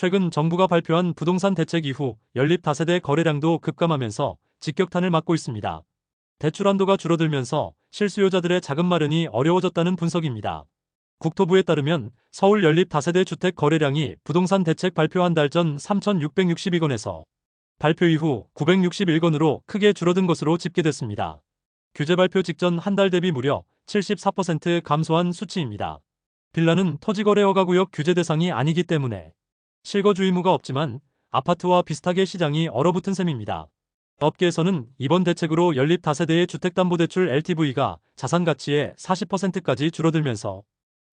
최근 정부가 발표한 부동산 대책 이후 연립 다세대 거래량도 급감하면서 직격탄을 맞고 있습니다. 대출 한도가 줄어들면서 실수요자들의 자금 마련이 어려워졌다는 분석입니다. 국토부에 따르면 서울 연립 다세대 주택 거래량이 부동산 대책 발표 한 달 전 3,662건에서 발표 이후 961건으로 크게 줄어든 것으로 집계됐습니다. 규제 발표 직전 한 달 대비 무려 74% 감소한 수치입니다. 빌라는 토지거래 허가구역 규제 대상이 아니기 때문에 실거주 의무가 없지만 아파트와 비슷하게 시장이 얼어붙은 셈입니다. 업계에서는 이번 대책으로 연립 다세대의 주택담보대출 LTV가 자산 가치의 40%까지 줄어들면서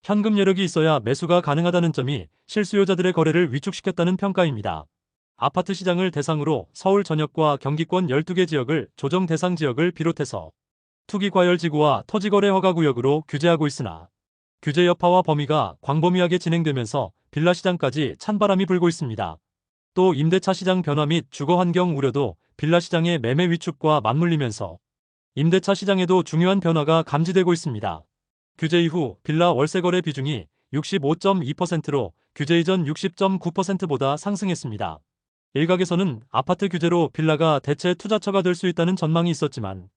현금 여력이 있어야 매수가 가능하다는 점이 실수요자들의 거래를 위축시켰다는 평가입니다. 아파트 시장을 대상으로 서울 전역과 경기권 12개 지역을 조정 대상 지역을 비롯해서 투기과열지구와 토지거래 허가구역으로 규제하고 있으나 규제 여파와 범위가 광범위하게 진행되면서 빌라 시장까지 찬바람이 불고 있습니다. 또 임대차 시장 변화 및 주거 환경 우려도 빌라 시장의 매매 위축과 맞물리면서 임대차 시장에도 중요한 변화가 감지되고 있습니다. 규제 이후 빌라 월세 거래 비중이 65.2%로 규제 이전 60.9%보다 상승했습니다. 일각에서는 아파트 규제로 빌라가 대체 투자처가 될 수 있다는 전망이 있었지만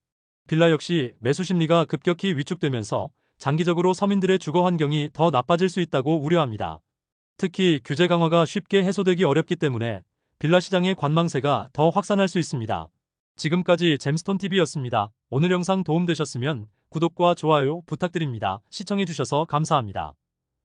빌라 역시 매수 심리가 급격히 위축되면서 장기적으로 서민들의 주거 환경이 더 나빠질 수 있다고 우려합니다. 특히 규제 강화가 쉽게 해소되기 어렵기 때문에 빌라 시장의 관망세가 더 확산할 수 있습니다. 지금까지 잼스톤TV였습니다. 오늘 영상 도움되셨으면 구독과 좋아요 부탁드립니다. 시청해주셔서 감사합니다.